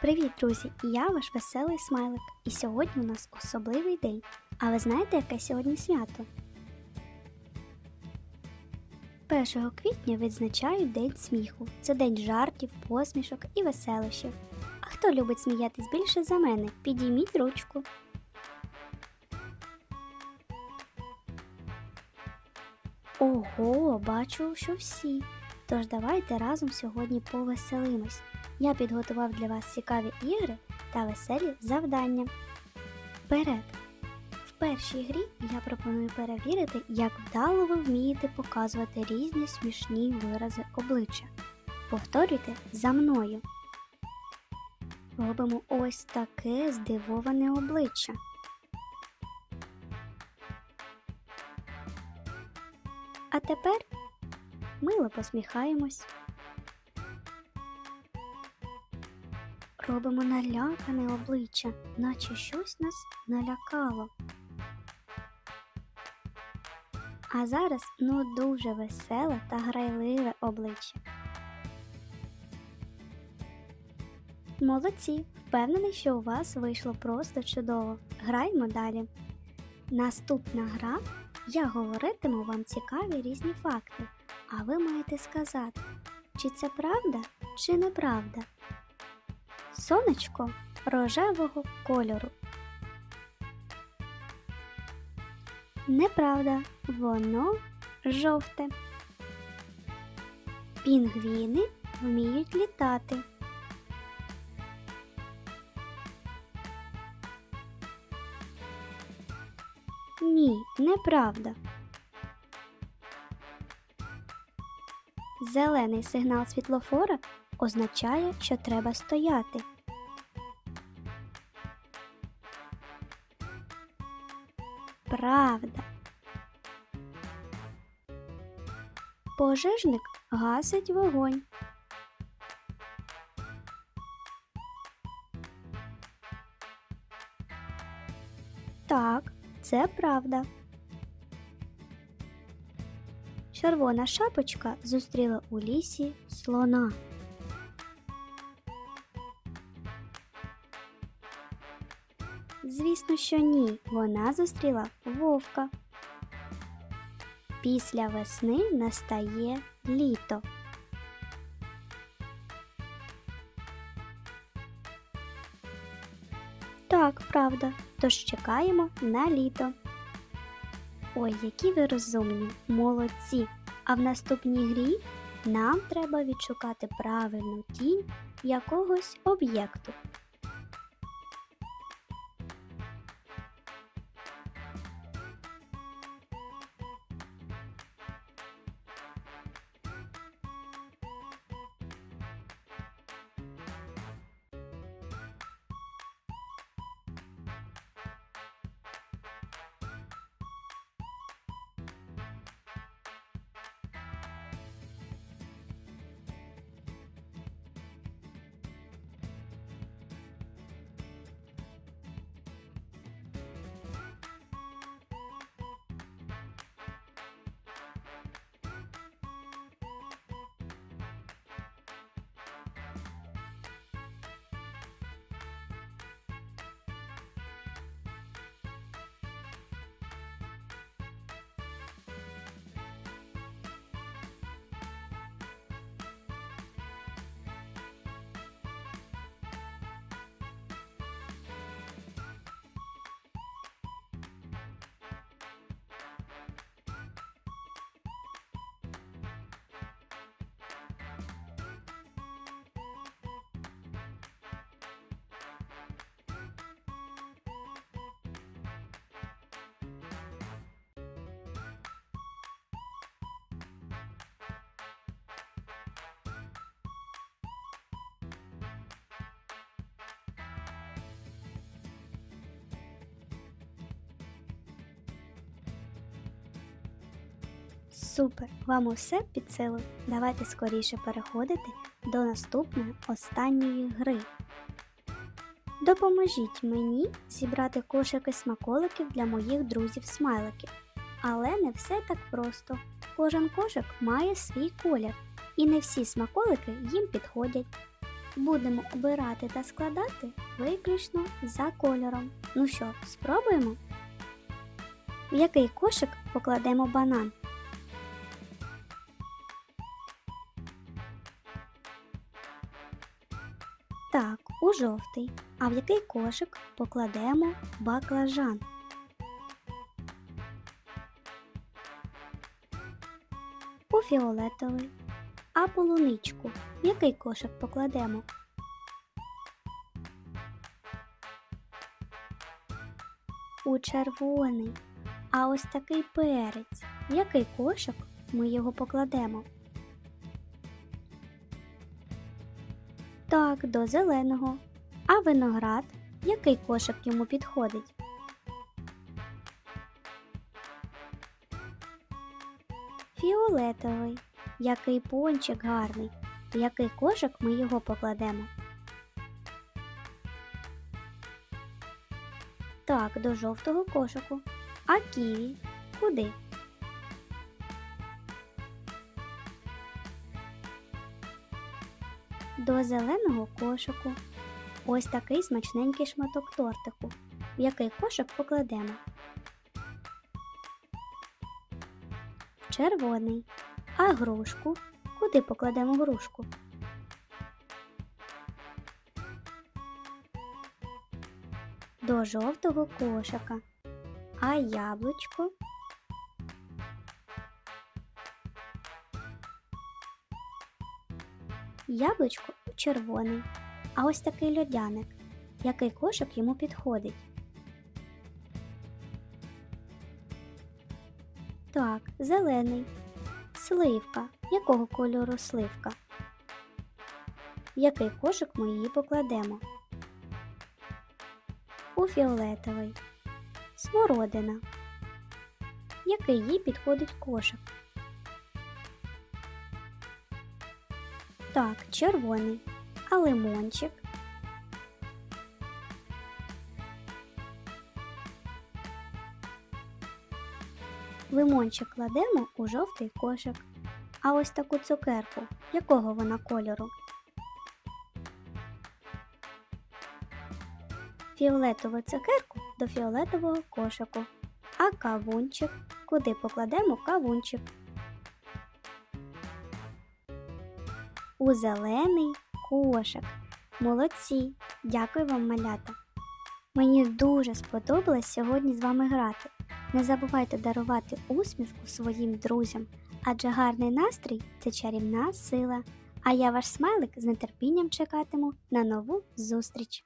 Привіт, друзі! Я ваш веселий смайлик. І сьогодні у нас особливий день. А ви знаєте, яке сьогодні свято? 1 квітня відзначають День сміху. Це день жартів, посмішок і веселощів. А хто любить сміятись більше за мене? Підійміть ручку. Ого, бачу, що всі. Тож давайте разом сьогодні повеселимось. Я підготував для вас цікаві ігри та веселі завдання. Вперед! В першій грі я пропоную перевірити, як вдало ви вмієте показувати різні смішні вирази обличчя. Повторюйте за мною. Робимо ось таке здивоване обличчя. А тепер мило посміхаємось. Робимо налякане обличчя, наче щось нас налякало. А зараз ну дуже веселе та грайливе обличчя. Молодці! Впевнений, що у вас вийшло просто чудово. Граємо далі. Наступна гра я говоритиму вам цікаві різні факти, а ви маєте сказати, чи це правда, чи неправда. Сонечко рожевого кольору. Неправда, воно жовте. Пінгвіни вміють літати. Ні, неправда. Зелений сигнал світлофора означає, що треба стояти. Правда. Пожежник гасить вогонь. Так, це правда. Червона шапочка зустріла у лісі слона. Звісно, що ні, вона зустріла вовка. Після весни настає літо. Так, правда, тож чекаємо на літо. Ой, які ви розумні, молодці! А в наступній грі нам треба відшукати правильну тінь якогось об'єкту. Супер! Вам усе під силу. Давайте скоріше переходити до наступної останньої гри. Допоможіть мені зібрати кошики смаколиків для моїх друзів-смайликів. Але не все так просто. Кожен кошик має свій колір, і не всі смаколики їм підходять. Будемо обирати та складати виключно за кольором. Ну що, спробуємо? В який кошик покладемо банан? Так, у жовтий. А в який кошик покладемо баклажан? У фіолетовий. А полуничку в який кошик покладемо? У червоний. А ось такий перець. В який кошик ми його покладемо? Так, до зеленого. А виноград, який кошик йому підходить? Фіолетовий. Який пончик гарний. В який кошик ми його покладемо? Так, до жовтого кошику. А ківі куди? До зеленого кошику. Ось такий смачненький шматок тортику. В який кошик покладемо? Червоний. А грушку? Куди покладемо грушку? До жовтого кошика. А яблучко? Яблучко червоний. А ось такий льодяник. Який кошик йому підходить? Так, зелений. Сливка. Якого кольору сливка? В який кошик ми її покладемо? У фіолетовий. Смородина. Який їй підходить кошик? Так, червоний. А лимончик? Лимончик кладемо у жовтий кошик. А ось таку цукерку, якого вона кольору? Фіолетову цукерку до фіолетового кошику. А кавунчик. Куди покладемо кавунчик? У зелений кошик. Молодці! Дякую вам, малята! Мені дуже сподобалось сьогодні з вами грати. Не забувайте дарувати усмішку своїм друзям, адже гарний настрій це чарівна сила. А я ваш смайлик з нетерпінням чекатиму на нову зустріч.